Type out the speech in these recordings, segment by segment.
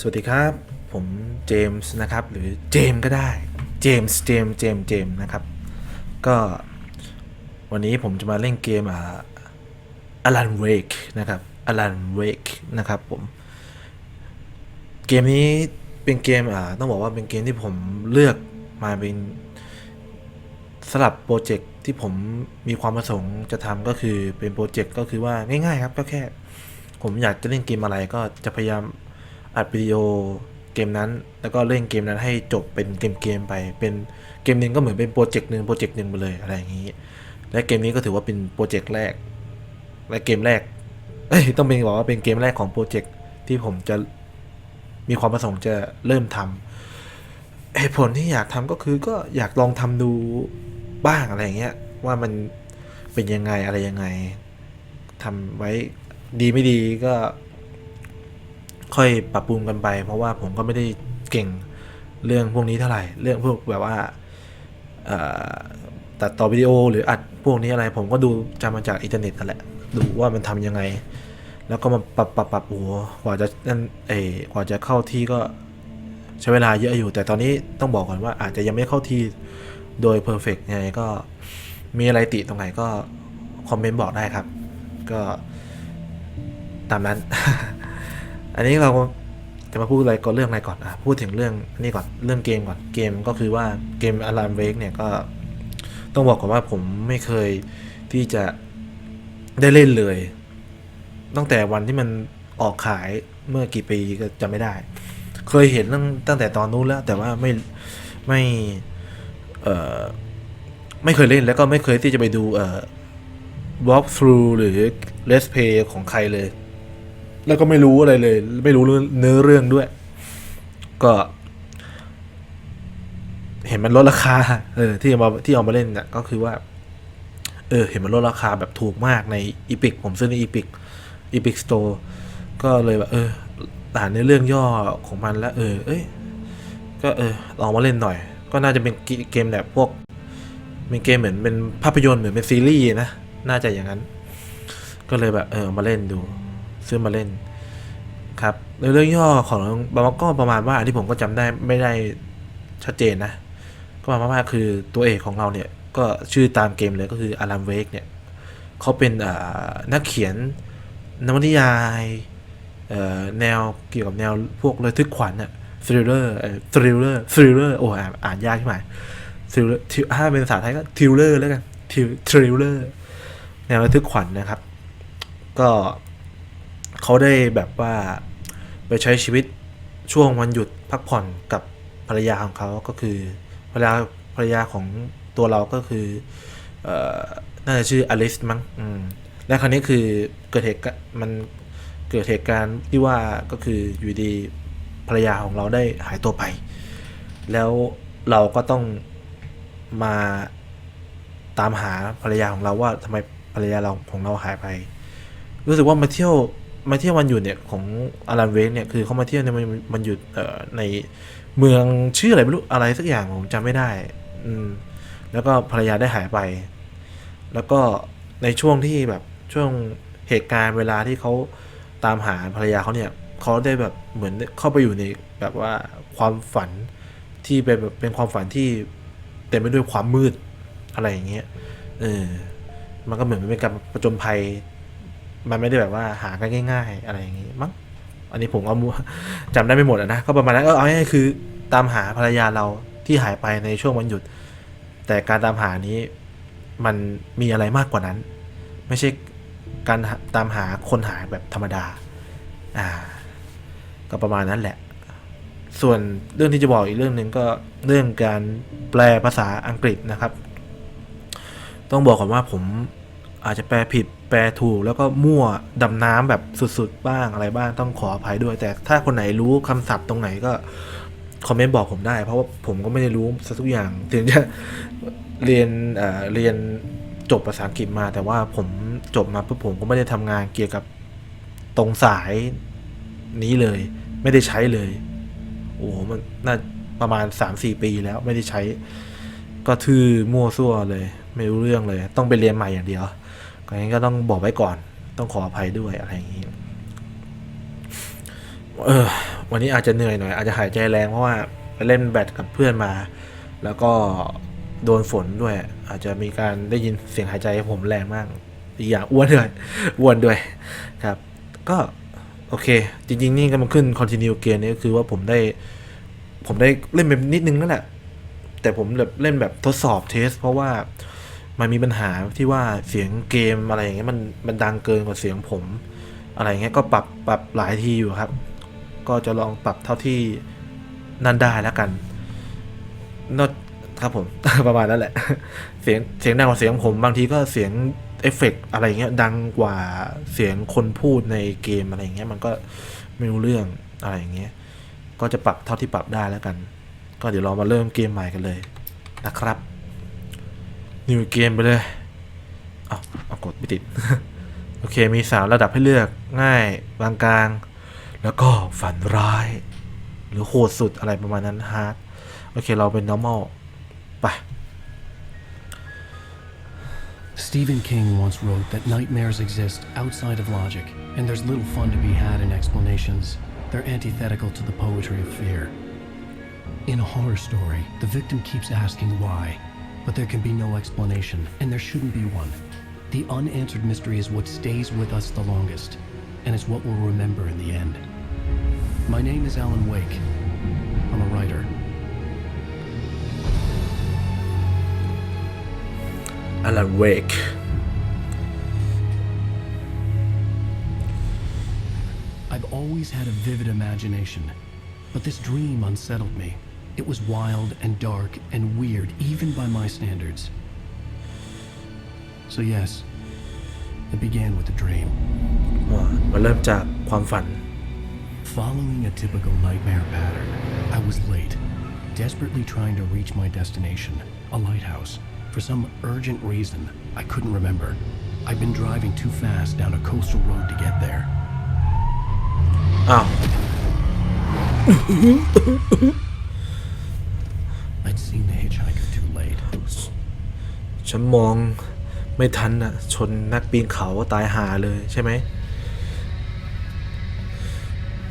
สวัสดีครับ ผมเจมส์นะครับ หรือเจมก็ได้เจมส์เจมเจมเจมนะครับ ก็วันนี้ผมจะมาเล่นเกมอ่าอลันเวกนะครับอลันเวกนะครับผม เกมนี้เป็นเกมอ่าต้องบอกว่าเป็นเกมที่ผมเลือกมาเป็นสลับโปรเจกต์ที่ผมมีความประสงค์จะทำก็คือเป็นโปรเจกต์ก็คือว่าง่ายๆครับก็แค่ ผมอยากจะเล่นเกมอะไรก็จะพยายาม อัดวิดีโอเกมนั้น แล้วก็เล่นเกมนั้นให้จบเป็นเกมเกมๆไป เป็นเกมหนึ่งก็เหมือนเป็นโปรเจกต์หนึ่งโปรเจกต์หนึ่งไปเลยอะไรอย่างนี้ และเกมนี้ก็ถือว่าเป็นโปรเจกต์แรก และเกมแรกเอ้ยต้องเป็นบอกว่าเป็นเกมแรกของโปรเจกต์ที่ผมจะมีความประสงค์จะเริ่มทำเหตุผลที่อยากทำก็คือก็อยากลองทำดูบ้างอะไรอย่างเงี้ยว่ามันเป็นยังไงอะไรยังไงทำไว้ดีไม่ดีก็ ค่อยปรับปรุงกันไป เพราะว่าผมก็ไม่ได้เก่งเรื่องพวกนี้เท่าไหร่ เรื่องพวกแบบว่าตัดต่อวิดีโอหรืออัดพวกนี้อะไร ผมก็ดูจำมาจากอินเทอร์เน็ตนั่นแหละ ดูว่ามันทำยังไง แล้วก็มาปรับปรับปรับโอ้โหกว่าจะนั่นเอกว่าจะเข้าที่ก็ใช้เวลาเยอะอยู่ แต่ตอนนี้ต้องบอกก่อนว่าอาจจะยังไม่เข้าที่โดยเพอร์เฟกยังไงก็มีอะไรติตรงไหนก็คอมเมนต์บอกได้ครับ ก็ตามนั้น อันนี้เราจะมาพูดอะไรก่อนเรื่องอะไรก่อนอะพูดถึงเรื่องนี่ก่อนเรื่องเกมก่อนเกมก็คือว่าเกม Alarm Wake เนี่ยก็ต้องบอกก่อนว่าผมไม่เคยที่จะได้เล่นเลย ตั้งแต่วันที่มันออกขายเมื่อกี่ปีก็จำไม่ได้ เคยเห็นตั้งตั้งแต่ตอนนู้นแล้ว แต่ว่าไม่ไม่เอ่อไม่เคยเล่นแล้วก็ไม่เคยที่จะไปดูเอ่อ walk through หรือ let's play ของใครเลย แล้วก็ไม่รู้อะไรเลย ไม่รู้เนื้อเรื่องด้วย ก็ เห็นมันลดราคา เออ ที่เอามาที่เอามาเล่นเนี่ยก็คือว่า เออ เห็นมันลดราคาแบบถูกมากในอีพิกผมซื้อในอีพิกอีพิกสโตร์ก็เลยแบบเอออ่านในเรื่องย่อของมันแล้ว เออ เอ้ยก็เออลองมาเล่นหน่อย ก็น่าจะเป็นเกมแบบพวกเป็นเกมเหมือนเป็นภาพยนตร์เหมือนเป็นซีรีส์นะ น่าจะอย่างนั้น ก็เลยแบบเออมาเล่นดู ซื้อมาเล่นครับในเรื่องย่อของบางก็ประมาณว่าอันที่ผมก็จำได้ไม่ได้ชัดเจนนะ ก็ประมาณว่าคือตัวเอกของเราเนี่ยก็ชื่อตามเกมเลยก็คืออารัมเวกเนี่ยเขาเป็นนักเขียนนวนิยายแนวเกี่ยวกับแนวพวกระทึกขวัญอะทริลเลอร์ทริลเลอร์ทริลเลอร์โอ้อ่านอ่านยากใช่ไหมทริลเลอร์ถ้าเป็นภาษาไทยก็ทริลเลอร์แล้วกันทริลเลอร์แนวระทึกขวัญนะครับ ก็ เขาได้แบบว่าไปใช้ชีวิตช่วงวันหยุดพักผ่อนกับภรรยาของเขาก็คือภรรยาภรรยาของตัวเราก็คือเอ่อน่าจะชื่ออลิสมั้งอืมและครั้นี้คือเกิดเหตุกะมันเกิดเหตุการณ์ที่ว่าก็คืออยู่ดีภรรยาของเราได้หายตัวไป แล้วเราก็ต้องมาตามหาภรรยาของเราว่าทำไมภรรยาเราของเราหายไป รู้สึกว่ามาเที่ยว มาเที่ยววันหยุดเนี่ยของอารันเวกเนี่ยคือเขามาเที่ยวในวันวันหยุดเอ่อในเมืองชื่ออะไรไม่รู้อะไรสักอย่างผมจำไม่ได้ อืม แล้วก็ภรรยาได้หายไป แล้วก็ในช่วงที่แบบช่วงเหตุการณ์เวลาที่เขาตามหาภรรยาเขาเนี่ยเขาได้แบบเหมือนเข้าไปอยู่ในแบบว่าความฝันที่เป็นแบบเป็นความฝันที่เต็มไปด้วยความมืดอะไรอย่างเงี้ยเออมันก็เหมือนเป็นการประจนภัย มันไม่ได้แบบว่าหากันง่ายๆ อะไรอย่างงี้มั้งอันนี้ผมเอามัวจำได้ไม่หมดนะก็ประมาณนั้นเออเอาง่ายๆคือ ตามหาภรรยาเราที่หายไปในช่วงวันหยุด แต่การตามหานี้มันมีอะไรมากกว่านั้น ไม่ใช่การตามหาคนหายแบบธรรมดา อ่า ก็ประมาณนั้นแหละ ส่วนเรื่องที่จะบอกอีกเรื่องหนึ่งก็เรื่องการแปลภาษาอังกฤษนะครับ ต้องบอกก่อนว่าผมอาจจะแปลผิด แปลถูกแล้วก็มั่วดำน้ำแบบสุดๆบ้างอะไรบ้างต้องขออภัยด้วย แต่ถ้าคนไหนรู้คำศัพท์ตรงไหนก็คอมเมนต์บอกผมได้ เพราะว่าผมก็ไม่ได้รู้ซะทุกอย่างถึงจะเรียนเอ่อเรียนจบภาษาอังกฤษมา แต่ว่าผมจบมาปุ๊บผมก็ไม่ได้ทำงานเกี่ยวกับตรงสายนี้เลย ไม่ได้ใช้เลย โอ้โหมันน่าประมาณสามสี่ปีแล้วไม่ได้ใช้ ก็ทื่อมั่วซั่วเลย ไม่รู้เรื่องเลย ต้องไปเรียนใหม่อย่างเดียว งั้นก็ต้องบอกไว้ก่อน ต้องขออภัยด้วยอะไรอย่างนี้เออวันนี้อาจจะเหนื่อยหน่อยอาจจะหายใจแรงเพราะว่าไปเล่นแบดกับเพื่อนมา แล้วก็โดนฝนด้วย อาจจะมีการได้ยินเสียงหายใจผมแรงมากอีกอย่างอ้วนด้วยอ้วนด้วยครับ ก็โอเค จริง ๆ นี่ก็มันขึ้น continue เกมนี้ก็คือว่าผมได้ ผมได้เล่นไปนิดนึงนั่นแหละ แต่ผมแบบเล่นแบบทดสอบเทส เพราะว่า มันมีปัญหาที่ว่าเสียงเกมอะไรอย่างเงี้ยมันมันดังเกินกว่าเสียงผม อะไรอย่างเงี้ยก็ปรับปรับหลายทีอยู่ครับ ก็จะลองปรับเท่าที่นั่นได้แล้วกันนอครับผม ประมาณนั้นแหละ เสียงเสียงดังกว่าเสียงผม บางทีก็เสียงเอฟเฟกต์อะไรเงี้ยดังกว่าเสียงคนพูดในเกมอะไรเงี้ยมันก็ไม่รู้เรื่องอะไรอย่างเงี้ยก็จะปรับเท่าที่ปรับได้แล้วกัน ก็เดี๋ยวเรามาเริ่มเกมใหม่กันเลยนะครับ นิวเกมไปเลยเอาเอากดไม่ติด โอเคมีสามระดับให้เลือกง่ายกลางกลาง แล้วก็ฝันร้าย หรือโหดสุดอะไรประมาณนั้นฮาร์ดโอเคเราเป็น normal ไป Stephen King once wrote that nightmares exist outside of logic, and there's little fun to be had in explanations. They're antithetical to the poetry of fear. In a horror story, the victim keeps asking why, but there can be no explanation, and there shouldn't be one. The unanswered mystery is what stays with us the longest, and is what we'll remember in the end. My name is Alan Wake. I'm a writer. Alan Wake I've always had a vivid imagination, but this dream unsettled me. It was wild and dark and weird, even by my standards. So, yes, it began with a dream. อ่ามันเริ่มจากความฝัน Following a typical nightmare pattern, I was late, desperately trying to reach my destination, a lighthouse. For some urgent reason, I couldn't remember. I'd been driving too fast down a coastal road to get there. อ้าว ฉันมองไม่ทันอะชนนักปีนเขาตายหาเลยใช่ไหม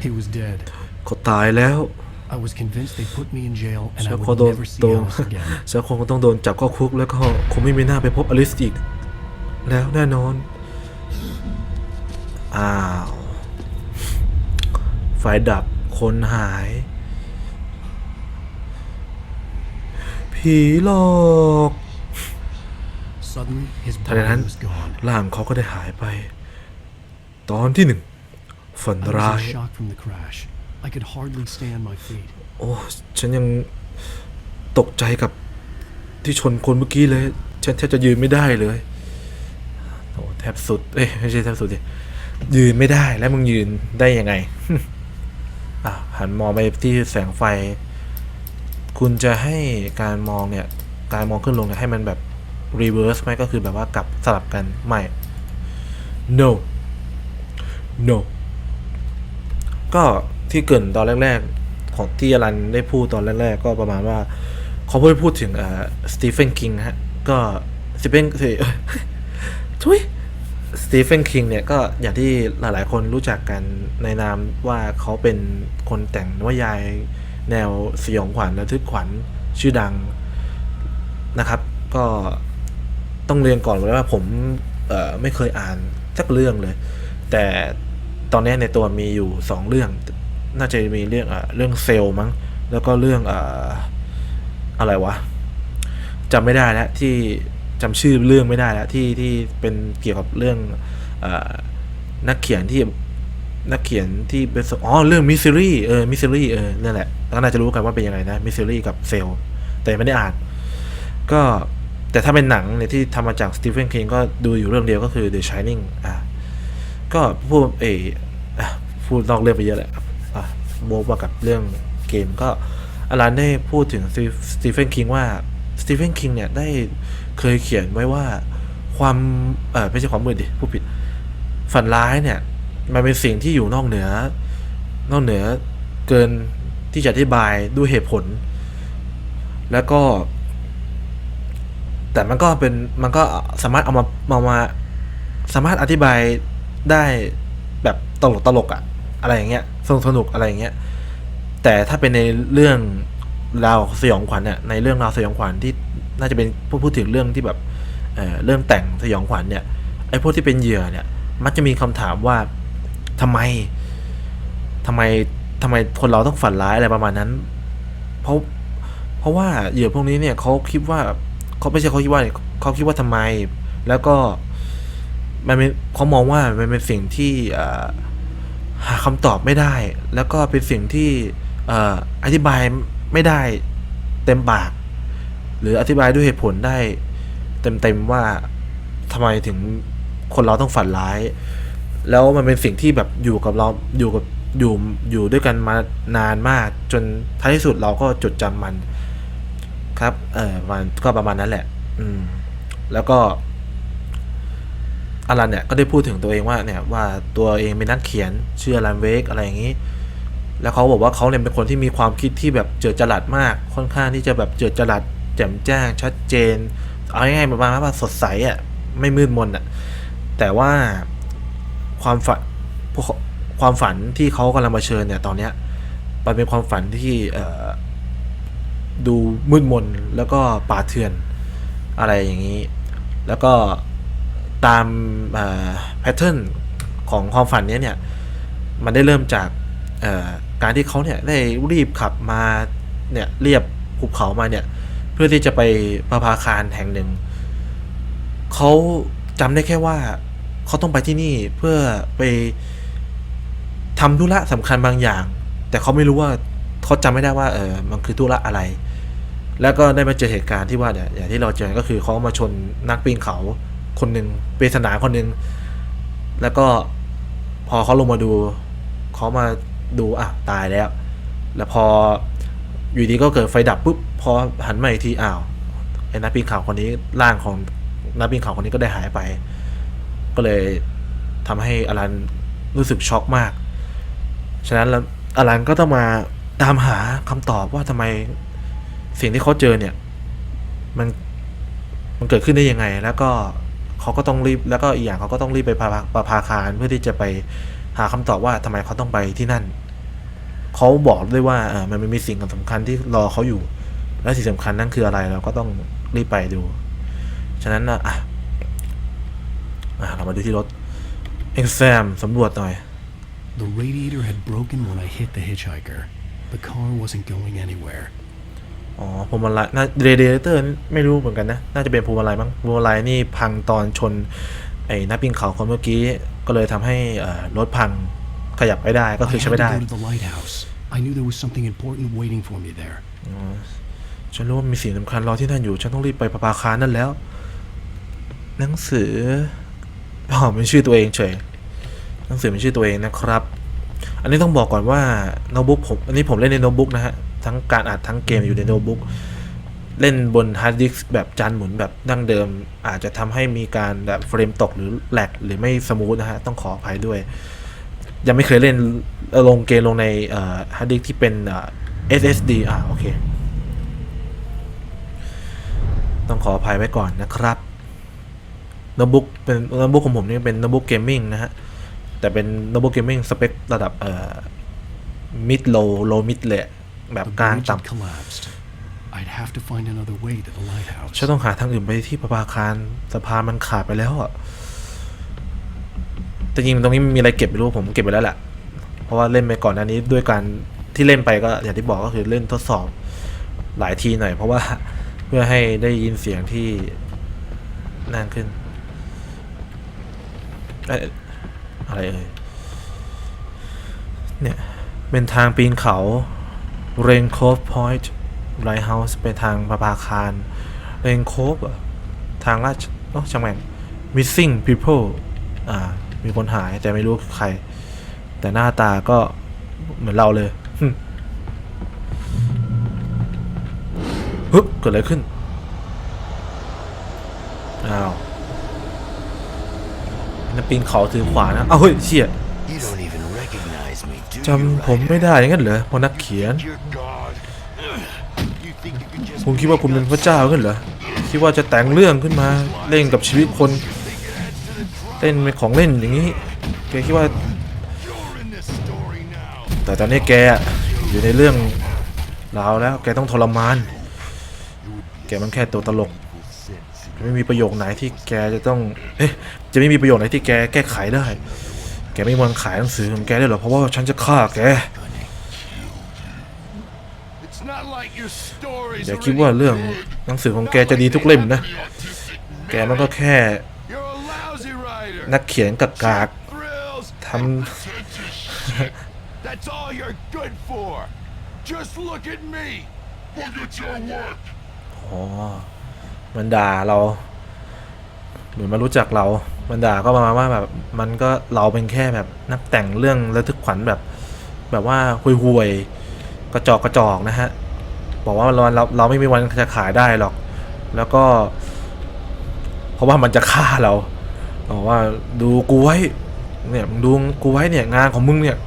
He was dead. เขาตายแล้ว I was convinced they'd put me in jail and ฉั I นคง would โดน never see โดน Alice again. ฉันคงต้องโดนจับเข้าคุกแล้วก็คงไม่มีหน้าไปพบอลิสอีก แล้วแน่นอน อ้าว ไฟดับคนหาย ผีหลอก Suddenly, his ทันใด body นั้น was gone. ร่างเขาก็ได้หายไป ตอนที่หนึ่งฝัน I ร้าย was in shock from the crash. I could hardly stay on my feet. โอ้ฉันยังตกใจกับที่ชนคนเมื่อกี้เลย ฉันแทบจะยืนไม่ได้เลยโอ้แทบสุด เอ้ยไม่ใช่แทบสุดดิยืนไม่ได้แล้วมึงยืนได้ยังไงอะหันมองไปที่แสงไฟ คุณจะให้การมองเนี่ยการมองขึ้นลงเนี่ยให้มันแบบ reverse ไหมก็คือแบบว่ากลับสลับกันไม่ no no ก็ที่เกินตอนแรกๆ ของที่อลันได้พูดตอนแรกๆ ก็ประมาณว่าเขาพูดพูดถึงสตีเฟนคิงฮะ ก็สตีเฟนทุยสตีเฟนคิงเนี่ยก็อย่างที่หลายๆ คนรู้จักกันในนามว่าเขาเป็นคนแต่งนวายาย แนวสยองขวัญและทึกขวัญชื่อดังนะครับ ก็ต้องเรียนก่อนเลยว่าผมไม่เคยอ่านสักเรื่องเลย แต่ตอนนี้ในตัวมีอยู่สองเรื่อง น่าจะมีเรื่องอะเรื่องเซลล์มั้ง แล้วก็เรื่องอ่าอะไรวะจำไม่ได้แล้วที่จำชื่อเรื่องไม่ได้แล้วที่ที่เป็นเกี่ยวกับเรื่องอนักเขียนที่นักเขียนที่เป็นอ๋อเรื่องมิสซิรี่เออมิสซิรี่เออนั่นแหละ ก็น่าจะรู้กันว่าเป็นยังไงนะมิสซิรี่กับเซลแต่ยังไม่ได้อ่าน ก็แต่ถ้าเป็นหนังเนี่ยที่ทำมาจากสตีเฟนคิงก็ดูอยู่เรื่องเดียวก็คือ The Shining อะก็พูดเออพูดนอกเรื่องไปเยอะแหละอะโมกมากับเรื่องเกมก็อลันได้พูดถึงสตีเฟนคิงว่าสตีเฟนคิงเนี่ยได้เคยเขียนไว้ว่าความเออไม่ใช่ความมืดดิผู้ผิด ฝันร้ายเนี่ย มันเป็นสิ่งที่อยู่นอกเหนือนอกเหนือเกิน ที่จะอธิบายด้วยเหตุผล แล้วก็ แต่มันก็เป็นมันก็สามารถเอามามามาสามารถอธิบายได้แบบตลกตลกอะอะไรอย่างเงี้ยสนุกสนุกอะไรอย่างเงี้ยแต่ถ้าเป็นในเรื่องราวสยองขวัญเนี่ยในเรื่องราวสยองขวัญที่น่าจะเป็นพูดพูดถึงเรื่องที่แบบเเรื่องแต่งสยองขวัญเนี่ยไอ้พวกที่เป็นเหยื่อเนี่ย มักจะมีคำถามว่าทำไมทำไม ทำไมคนเราต้องฝันร้ายอะไรประมาณนั้น เพราะ เพราะว่าเหยื่อพวกนี้เนี่ยเขาคิดว่าเขาไม่ใช่เขาคิดว่าเขาคิดว่าทำไม แล้วก็มันเป็นเขามองว่ามันเป็นสิ่งที่หาคำตอบไม่ได้ แล้วก็เป็นสิ่งที่อออธิบายไม่ได้เต็มปาก หรืออธิบายด้วยเหตุผลได้ เต็มๆว่าทำไมถึงคนเราต้องฝันร้าย แล้วมันเป็นสิ่งที่แบบอยู่กับเราอยู่กับ อยู่อยู่ด้วยกันมานานมากจนท้ายที่สุดเราก็จดจำมัน ครับ เออมันก็ประมาณนั้นแหละ อืม แล้วก็อลันเนี่ยก็ได้พูดถึงตัวเองว่าเนี่ยว่าตัวเองเป็นนักเขียนชื่ออลันเวกอะไรอย่างนี้ แล้วเขาบอกว่าเขาเนี่ยเป็นคนที่มีความคิดที่แบบเจิดจรัสมาก ค่อนข้างที่จะแบบเจิดจรัสแจ่มแจ้งชัดเจน เอาง่ายๆประมาณว่าสดใสอะไม่มืดมนอะ แต่ว่าความฝันพวกเขา ความฝันที่เขากำลังมาเชิญเนี่ยตอนเนี้ยมันเป็นความฝันที่ดูมืดมนแล้วก็ป่าเถื่อนอะไรอย่างนี้ แล้วก็ตามแพทเทิร์นของความฝันนี้เนี่ยมันได้เริ่มจากการที่เขาเนี่ยได้รีบขับมาเนี่ยเรียบภูเขามาเนี่ยเพื่อที่จะไปประภาคารแห่งหนึ่งเขาจำได้แค่ว่าเขาต้องไปที่นี่เพื่อไป ทำธุระสำคัญบางอย่าง แต่เขาไม่รู้ว่าเขาจำไม่ได้ว่าเออมันคือธุระอะไร แล้วก็ได้มาเจอเหตุการณ์ที่ว่าเนี่ยอย่างที่เราเจอก็คือเขามาชนนักปีนเขาคนหนึ่งปริศนาคนหนึ่งแล้วก็พอเขาลงมาดูเขามาดูอะตายแล้ว แล้วพออยู่ดีก็เกิดไฟดับปุ๊บพอหันมาอีกทีอ้าวไอ้นักปีนเขาคนนี้ร่างของนักปีนเขาคนนี้ก็ได้หายไป ก็เลยทำให้อลันรู้สึกช็อกมาก ฉะนั้นอลันก็ต้องมาตามหาคำตอบว่าทำไมสิ่งที่เขาเจอเนี่ย มันมันเกิดขึ้นได้ยังไง แล้วก็เขาก็ต้องรีบแล้วก็อีกอย่างเขาก็ต้องรีบไปประภาประภาคารเพื่อที่จะไปหาคำตอบว่าทำไมเขาต้องไปที่นั่นเขาบอกด้วยว่าเออมันมีสิ่งสำคัญที่รอเขาอยู่ และสิ่งสำคัญนั่นคืออะไรเราก็ต้องรีบไปดู ฉะนั้นอะอะเรามาดูที่รถเอ็งแซมสำรวจหน่อย The radiator had broken when I hit the hitchhiker. The car wasn't going anywhere. อ๋อพวงมาลัยน่าเรเดเตอร์ไม่รู้เหมือนกันนะ น่าจะเป็นพวงมาลัยมั้งพวงมาลัยนี่พังตอนชน ไอ้นักปีนเขาคนเมื่อกี้ ก็เลยทำให้เอ่อรถพังขยับไม่ได้ก็ I คือ had ใช้ to ไม่ได้ go to the lighthouse. I knew there was something important waiting for me there. ฉันรู้ว่ามีสิ่งสำคัญรอที่นั่นอยู่ ฉันต้องรีบไปประภาคารนั่นแล้ว หนังสืออ๋อเป็นชื่อตัวเองเฉย หนังสือเป็นชื่อตัวเองนะครับ อันนี้ต้องบอกก่อนว่าโน้ตบุ๊กผมอันนี้ผมเล่นในโน้ตบุ๊กนะฮะทั้งการอัดทั้งเกมอยู่ในโน้ตบุ๊กเล่นบนฮาร์ดดิสก์แบบจานหมุนแบบดั้งเดิม อาจจะทำให้มีการแบบเฟรมตกหรือแหลกหรือไม่สมูทนะฮะต้องขออภัยด้วย ยังไม่เคยเล่นลงเกมลงในฮาร์ดดิสก์ที่เป็น SSD อ่าโอเค ต้องขออภัยไว้ก่อนนะครับโน้ตบุ๊กเป็นโน้ตบุ๊กของผมนี่เป็นโน้ตบุ๊กเกมมิ่งนะฮะ แต่เป็นโน้ตบุ๊กเกมมิ่งสเปคระดับเอ่อมิดโลโลมิดเลยอะแบบ The กลาง bridge ต่ had collapsed. I'd have to find another way to the lighthouse. ำฉันต้องหาทางอื่นไปที่ประภาคารสะพานมันขาดไปแล้วอะแต่จริงๆตรงนี้มีอะไรเก็บไม่รู้ผมเก็บไปแล้วแหละเพราะว่าเล่นไปก่อนอันนี้ด้วยการที่เล่นไปก็อย่างที่บอกก็คือเล่นทดสอบหลายทีหน่อย เพราะว่าเพื่อให้ได้ยินเสียงที่นั่นขึ้นเอะไรเอ่ย เนี่ย เป็นทางปีนเขา เรนโคฟพอยต์ไลท์เฮาส์เป็นทางประภาคาร เรนโคฟทางลาดโอ้ช่างแม่ง missing people อ่า มีคนหายแต่ไม่รู้ใคร แต่หน้าตาก็เหมือนเราเลยหึฮึบเกิดอะไรขึ้น อ้าว นักปีนเขาถือขวานะ เอ้าเฮ้ยเชี่ย You don't even recognize me, do จำผมไม่ได้อย่างนั้นเหรอพอนักเขียน You're God. You think you could just คุณคิดว่าคุณเป็นพระเจ้าขึ้นเหรอ คิดว่าจะแต่งเรื่องขึ้นมาเล่นกับชีวิตคนเล่นเป็นของเล่นอย่างนี้ แกคิดว่า you're in this story now? แต่ตอนนี้แกอะอยู่ในเรื่องราวแล้ว แกต้องทรมาน แกมันแค่ตัวตลก ไม่มีประโยคไหนที่แกจะต้องเอ๊ะจะไม่มีประโยคไหนที่แกแก้ไขได้ แกไม่มีวันขายหนังสือของแกได้หรอกเพราะว่าฉันจะฆ่าแก It's not like your stories อย่า are คิดว่า any เรื่อง good. หนังสือของแกจะดีทุกเล่มนะ แกมันก็แค่ You're a lousy writer. นักเขียนกากาก Thrills. ท That's all you're good for. Just look at me. Look at your work. ำอ๋อ มันด่าเราเหมือนมันรู้จักเรามันด่าก็ประมาณว่าแบบมันก็เราเป็นแค่แบบนักแต่งเรื่องระทึกขวัญแบบ แบบว่าห่วยๆกระจอกกระจอกนะฮะบอกว่าเราเราเราไม่มีวันจะขายได้หรอก แล้วก็ เพราะว่ามันจะฆ่าเราบอกว่าดูกูไว้เนี่ยมึงดูกูไว้เนี่ยงานของมึงเนี่ย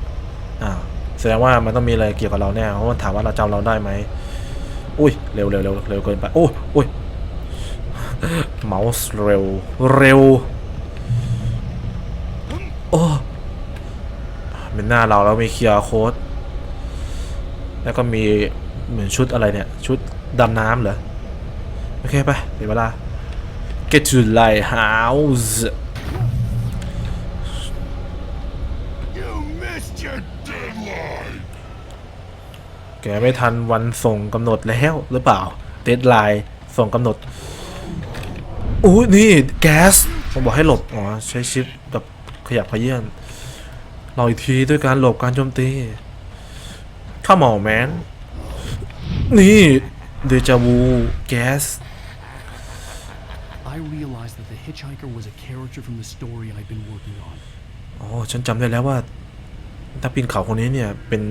อ่าแสดงว่ามันต้องมีอะไรเกี่ยวกับเราแน่เพราะมันถามว่าเราจำเราได้ไหมอุ้ยเร็วเร็วเร็วเร็วเกินไปโอ้ยโอ้ย เมาส์เร็ว เร็ว โอ้เป็นหน้าเราแล้วมีเคียร์โค้ดแล้วก็มีเหมือนชุดอะไรเนี่ย ชุดดำน้ำเหรอ โอเคไปเดี๋ยวเวลา get to the lighthouse You missed your deadline. แกไม่ทันวันส่งกำหนดแล้วหรือเปล่า เดดไลน์ส่งกำหนด อู้นี่แก๊สผมบอกให้หลบ อ๋อ ใช้ชิปแบบขยับขยื่นเราอีกทีด้วยการหลบการโจมตีข้าหมอแมน นี่เดจาวูแก๊ส I realized that the hitchhiker was a character from the story I'd been working on. อ๋อฉันจำได้แล้วว่าตาปีนเขาคนนี้เนี่ยเป็น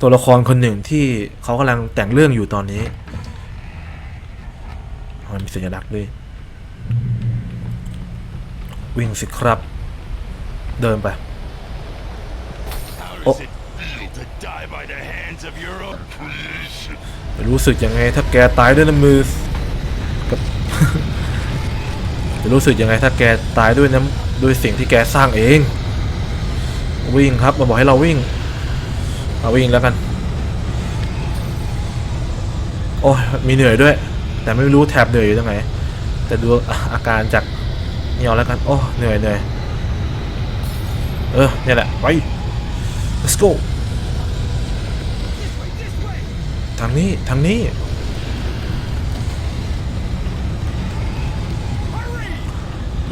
ตัวละครคนหนึ่งที่เขากำลังแต่งเรื่องอยู่ตอนนี้อ๋อมีสัญลักษณ์ด้วย วิ่งสิครับ เดินไป How does it feel to die by the hands of your own creation? จะรู้สึกยังไงถ้าแกตายด้วยน้ำมือกับจะรู้สึกยังไงถ้าแกตายด้วยน้ำด้วยสิ่งที่แกสร้างเอง วิ่งครับมาบอกให้เราวิ่งเอาวิ่งแล้วกัน โอ้ยมีเหนื่อยด้วย แต่ไม่รู้แถบเหนื่อยอยู่ตรงไหน แต่ดูอาการจากเนี่เอาแล้วกัน โอ้ เหนื่อยเหนื่อยเออเนี่ยแหละ ไป let's go ทางนี้ ทางนี้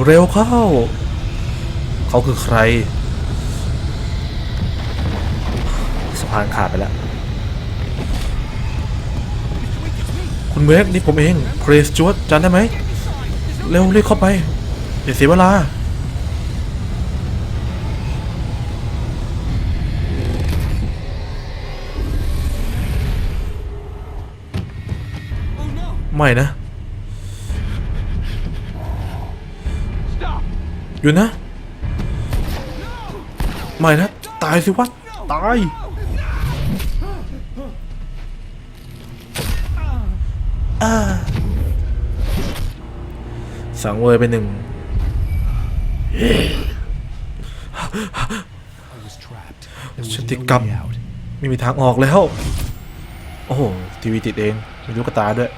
เร็วเข้า เขาคือใครสะพานขาดไปแล้ว คุณเวกนี่ผมเองเพรสจวดจำได้ไหม เร็วเรียกเข้าไปอย่าเสียเวลาไม่นะ อยู่นะ ไม่นะ ตายสิวะ ตาย สังเวยไปหนึ่ง ฉันติดกับไม่มีทางออกแล้ว โอ้โห ทีวีติดเอง มีลูกตาด้วย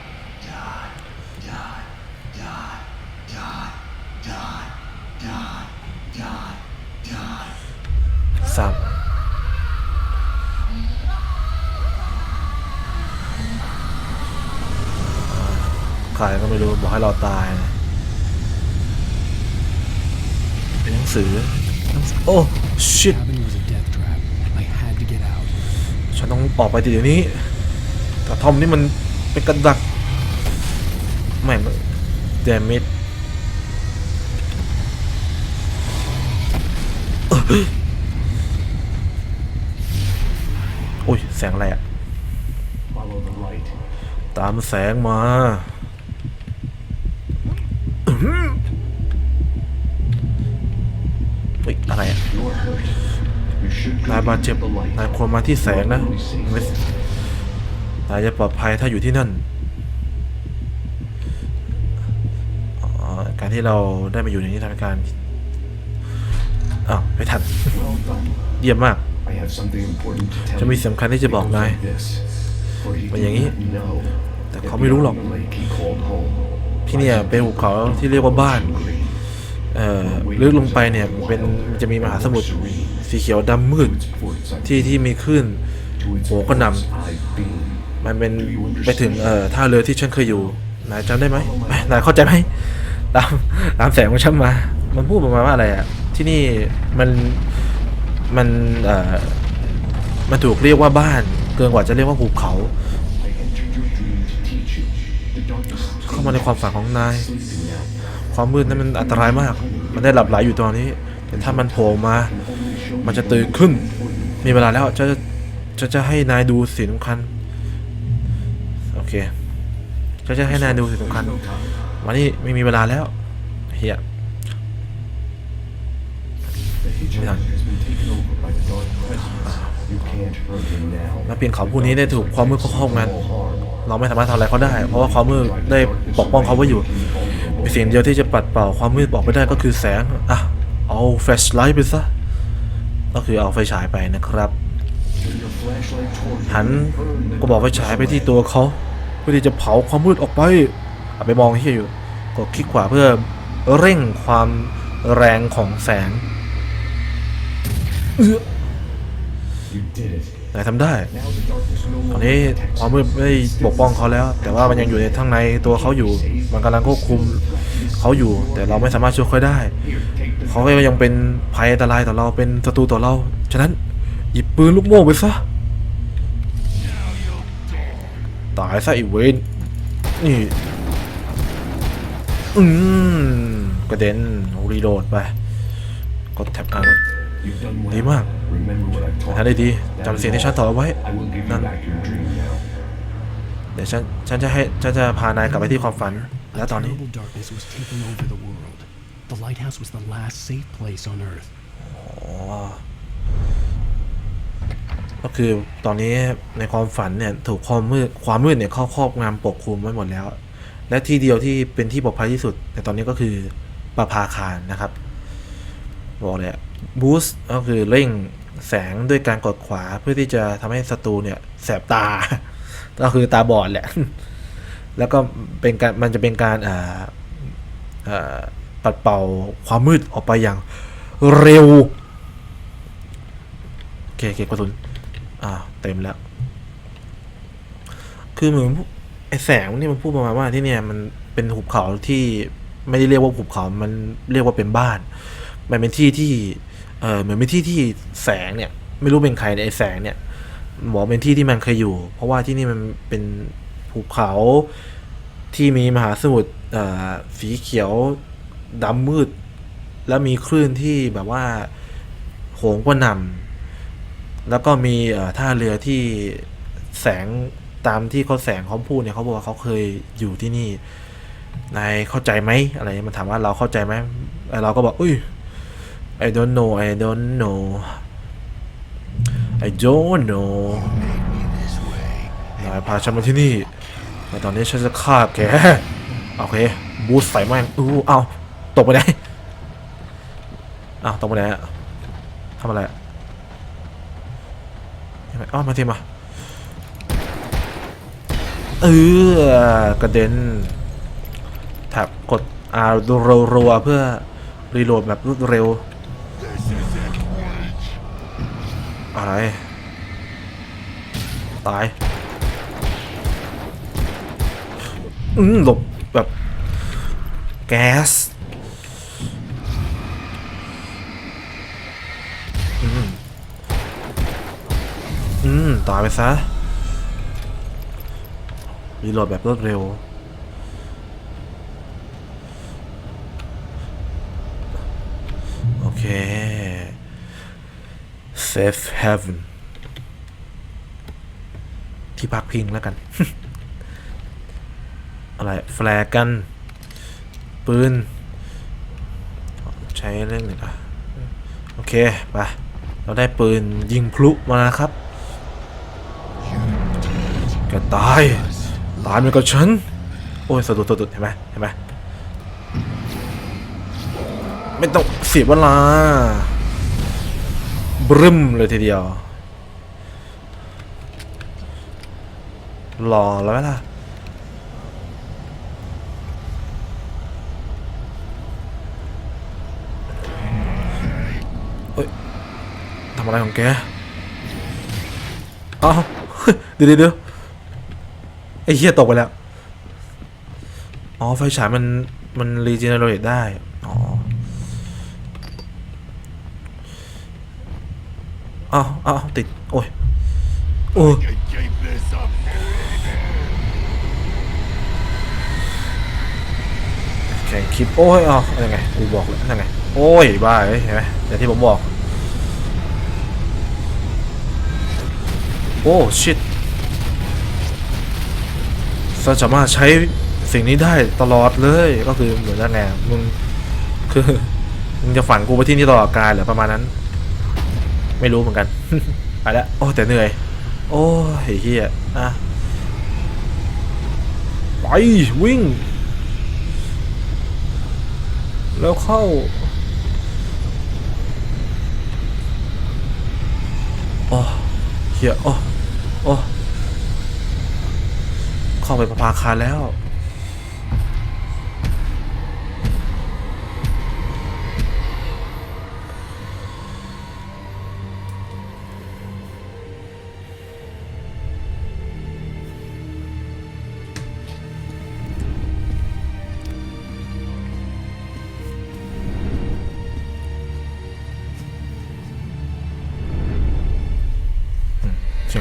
สามใครก็ไม่รู้ บอกให้เราตายนะเป็นหนัง สือหนังสือ โอ้ชิต Cabin was a death trap. I had to get out. ฉันต้องออกไปเดี๋ยวนี้กระท่อมนี่มันเป็นกระดักไม่เดมิดโอ้ย แสงอะไรอะ Follow the light. ตามแสงมา เฮ้ยอะไรอะนายบาดเจ็บนายควรมาที่แสงนะนายจะปลอดภัยถ้าอยู่ที่นั่นการที่เราได้มาอยู่ในนี้ทำให้การอ้าวไม่ทัน เยี่ยมมาก จะมีสำคัญที่จะบอกนาย This, for he เป็นอย่างนี้ แต่เขาไม่รู้หรอก ที่เนี่ยเป็นหุบเขาที่เรียกว่าบ้าน ลึกลงไปเนี่ยเป็นจะมีมหาสมุทรสีเขียวดำมืดที่ที่มีคลื่น to its โหก็นำมันเป็นไปถึงเอ่อท่าเรือที่ฉันเคยอยู่นายจำได้ไหมนายเข้าใจไหมตามตามแสงของฉันมา มันพูดประมาณว่าอะไรอะที่นี่มันมันเอ่อมันถูกเรียกว่าบ้านเกินกว่าจะเรียกว่าหุบเขาเข้ามาในความฝันของนาย ความมืดนั้นมันอันตรายมาก มันได้หลับไหลอยู่ตอนนี้แต่ถ้ามันโผล่มา มันจะตื่นขึ้น มีเวลาแล้วจะจะจะให้นายดูสิ่งสำคัญ โอเค จะจะให้นายดูสิ่งสำคัญ วันนี้ไม่มีเวลาแล้วเฮีย The hitchhiker has been taken over by the dark presence. You can't hurt him now. นักปีนเขาผู้นี้ได้ถูกความมืดครอบงำเราไม่สามารถทำอะไรเขาได้ เพราะว่าความมืดได้ปกป้องเขาไว้อยู่ มีสิ่งเดียวที่จะปัดเป่าความมืดออกไปได้ก็คือแสง อะ เอาแฟลชไลท์ไปซะ ก็คือเอาไฟฉายไปนะครับ หันก็บอกไฟฉายไปที่ตัวเขาเพื่อที่จะเผาความมืดออกไปอไปมองที่อยู่ กดคลิกขวาเพื่อเร่งความแรงของแสง นายทำได้ ตอนนี้ความมืดไม่ได้ปกป้องเขาแล้ว แต่ว่ามันยังอยู่ในข้างในตัวเขาอยู่ มันกำลังควบคุมเขาอยู่ แต่เราไม่สามารถช่วยเขาได้ เขาก็ยังเป็นภัยอันตรายต่อเราเป็นศัตรูต่อเรา ฉะนั้นหยิบปืนลูกโม่ไปซะ ตายซะอีเวนนี่ อืมกระเด็นรีโหลดไป กดแท็บอ่านดีมาก Remember what I've taught ทำได้ดี you. จำสิ่งที่ฉันสอนเอาไว้ I will give you นั่น back your dream now. เดี๋ยวฉันฉันจะให้ฉันจะพานายกลับไปที่ความฝัน A แล้วตอนนี้ terrible darkness was taking over the world. The lighthouse was the last safe place on Earth. ก็คือตอนนี้ในความฝันเนี่ยถูกความมืดความมืดเนี่ยเข้าครอบงำปกคลุมไว้หมดแล้ว และที่เดียวที่เป็นที่ปลอดภัยที่สุดในตอนนี้ก็คือประภาคารนะครับ บอกเลย บูสต์ก็คือเร่งแสงด้วยการกดขวาเพื่อที่จะทำให้ศัตรูเนี่ยแสบตา ก็คือตาบอดแหละ แล้วก็เป็นการมันจะเป็นการอ่าอ่าปัดเป่าความมืดออกไปอย่างเร็ว โอเคเก็บกระสุนอ่าเต็มแล้ว คือเหมือนไอแสงนี่มันพูดประมาณว่าที่เนี่ยมันเป็นหุบเขาที่ไม่ได้เรียกว่าหุบเขา มันเรียกว่าเป็นบ้าน มันเป็นที่ที่ เออเหมือนเป็นที่ที่แสงเนี่ย ไม่รู้เป็นใครเนี่ยไอแสงเนี่ยบอกเป็นที่ที่มันเคยอยู่ เพราะว่าที่นี่มันเป็นภูเขาที่มีมหาสมุทรเอ่อสีเขียวดำมืด แล้วมีคลื่นที่แบบว่าโหงกระหน่ำแล้วก็มีเอ่อท่าเรือที่แสงตามที่เขาแสงเขาพูดเนี่ยเขาบอกว่าเขาเคยอยู่ที่นี่นายเข้าใจไหมอะไรมันถามว่าเราเข้าใจไหมเราก็บอกอุ้ย I don't know I don't know I don't know นายพาฉันมาที่นี่แต่ตอนนี้ฉันจะฆ่าแก โอเค บูสใส่แม่งอู้เอาตกไปไหนอ้าวตกไปไหนอะทำอะไรอะยังไงอ้อมาทีมาเออกระเด็นแท็บกด R รัวๆเพื่อรีโหลดแบบรวดเร็ว อะไร ตาย อืมหลบแบบ แก๊สอืม ตายไปซะรีโหลดแบบรวดเร็ว โอเค Safe Haven ที่พักพิงแล้วกัน อะไร แฟร์กัน ปืน ใช้เรื่องหนึ่งอะ โอเค ไป เราได้ปืนยิงพลุมาครับแกตาย ตายเหมือนกับฉัน โอ้ยสะดุดสะดุดเห็นไหมเห็นไหมไม่ต้องเสียเวลา บรึมเลยทีเดียว รอแล้วไหมล่ะเฮ้ยทำอะไรของแกอ๋อเดี๋ยวเดี๋ยวไอ้เหี้ยตกไปแล้ว อ๋อ ไฟฉายมัน มันรีเจนเนอเรทได้ อ๋อเอ้าเอ้าติด โอ้ย โอ้ย You keep this up. แข่งคลิป โอ้ยอ๋อยังไงกูบอกแล้วยังไง โอ้ย บ้าเอ้ยเห็นไหมอย่างที่ผมบอก โอ้ ชิตเราสามารถใช้สิ่งนี้ได้ตลอดเลย ก็คือเหมือนยังไงมึง คือ มึงจะฝังกูไปที่นี่ตลอดกาลเหรือประมาณนั้น ไม่รู้เหมือนกัน ไปแล้วโอ้แต่เหนื่อย โอ้ยเฮียอะไปวิ่ง แล้วเข้าโอ้เฮียโอ้โอ้เข้าไปประภาคารแล้ว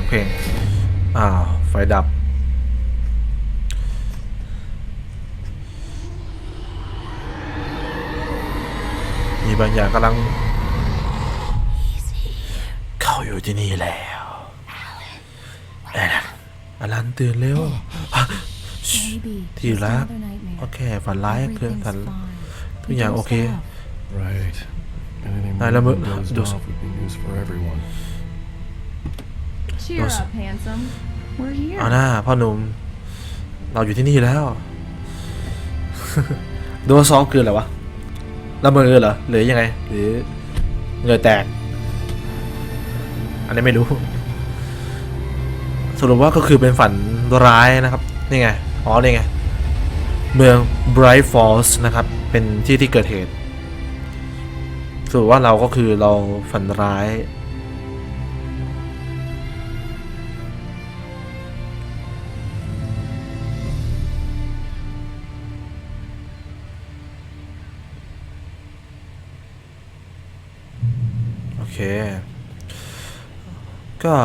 เสียงเพลง อ้าว ไฟดับ มีบางอย่างกำลัง เข้าอยู่ที่นี่แล้วแอนอลันตื่นเร็ว Maybe. ที่ just รัก another nightmare. โอเค ฝันร้ายคือ Everything's ฝัน fine. ทุกอย่าง Be โอเค yourself. Right. Anything Này more là than mượn- dozed đos- off would be news for everyone. Cheer Đos- up, handsome. We're here. เอาหน้าพ่อหนุ่ม เราอยู่ที่นี่แล้ว โดนซอฟคืออะไรวะละเมอเหรอหรือยังไง หรือเหงื่อแตก อันนี้ไม่รู้ สรุปว่าก็คือเป็นฝันร้ายนะครับ นี่ไง อ๋อ นี่ไง เมือง Bright Falls นะครับ เป็นที่ที่เกิดเหตุสรุปว่าเราก็คือเราฝันร้าย ก็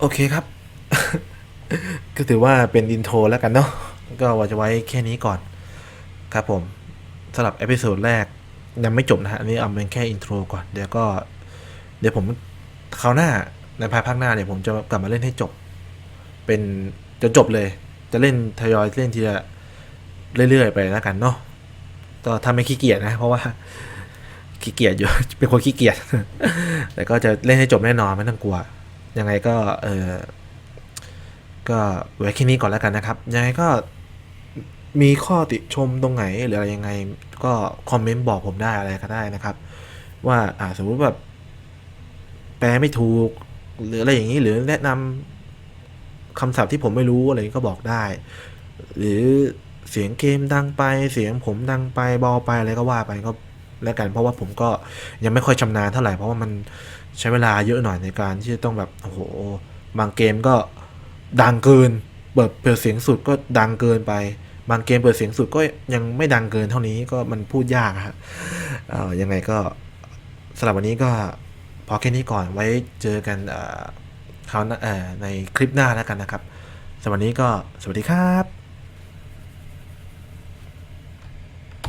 โอเคครับ ก็ถือว่าเป็นอินโทรแล้วกันเนาะก็ว่าจะไว้แค่นี้ก่อน ครับผมสำหรับเอพิโซดแรกยังไม่จบนะฮะอันนี้เอาเป็นแค่อินโทรก่อน เดี๋ยวก็ เดี๋ยวผมคราวหน้าในภายภาคหน้าเนี่ยผมจะกลับมาเล่นให้จบ เป็นจะจบเลย จะเล่นทยอยเล่นทีละเรื่อยๆไปแล้วกันเนาะก็ถ้าไม่ขี้เกียจนะ เพราะว่า ขี้เกียจอยู่ เป็นคนขี้เกียจ แต่ก็จะเล่นให้จบแน่นอนไม่ต้องกลัว ยังไงก็เออก็ไว้แค่นี้ก่อนแล้วกันนะครับ ยังไงก็มีข้อติชมตรงไหนหรืออะไรยังไง ก็คอมเมนต์บอกผมได้อะไรก็ได้นะครับ ว่าอ่าสมมุติแบบแปลไม่ถูก หรืออะไรอย่างนี้หรือแนะนำคำศัพท์ที่ผมไม่รู้อะไรก็บอกได้ หรือเสียงเกมดังไปเสียงผมดังไปเบาไปอะไรก็ว่าไปก็ แล้วกันเพราะว่าผมก็ยังไม่ค่อยชำนาญเท่าไหร่เพราะว่ามันใช้เวลาเยอะหน่อยในการที่จะต้องแบบโอ้โหบางเกมก็ดังเกินเปิดเปิดเสียงสุดก็ดังเกินไป บางเกมเปิดเสียงสุดก็ยังไม่ดังเกินเท่านี้ก็มันพูดยากอะฮะเอ่อยังไงก็สำหรับวันนี้ก็พอแค่นี้ก่อนไว้เจอกันเอ่อคราวในคลิปหน้าแล้วกันนะครับสำหรับวันนี้ก็สวัสดีครับ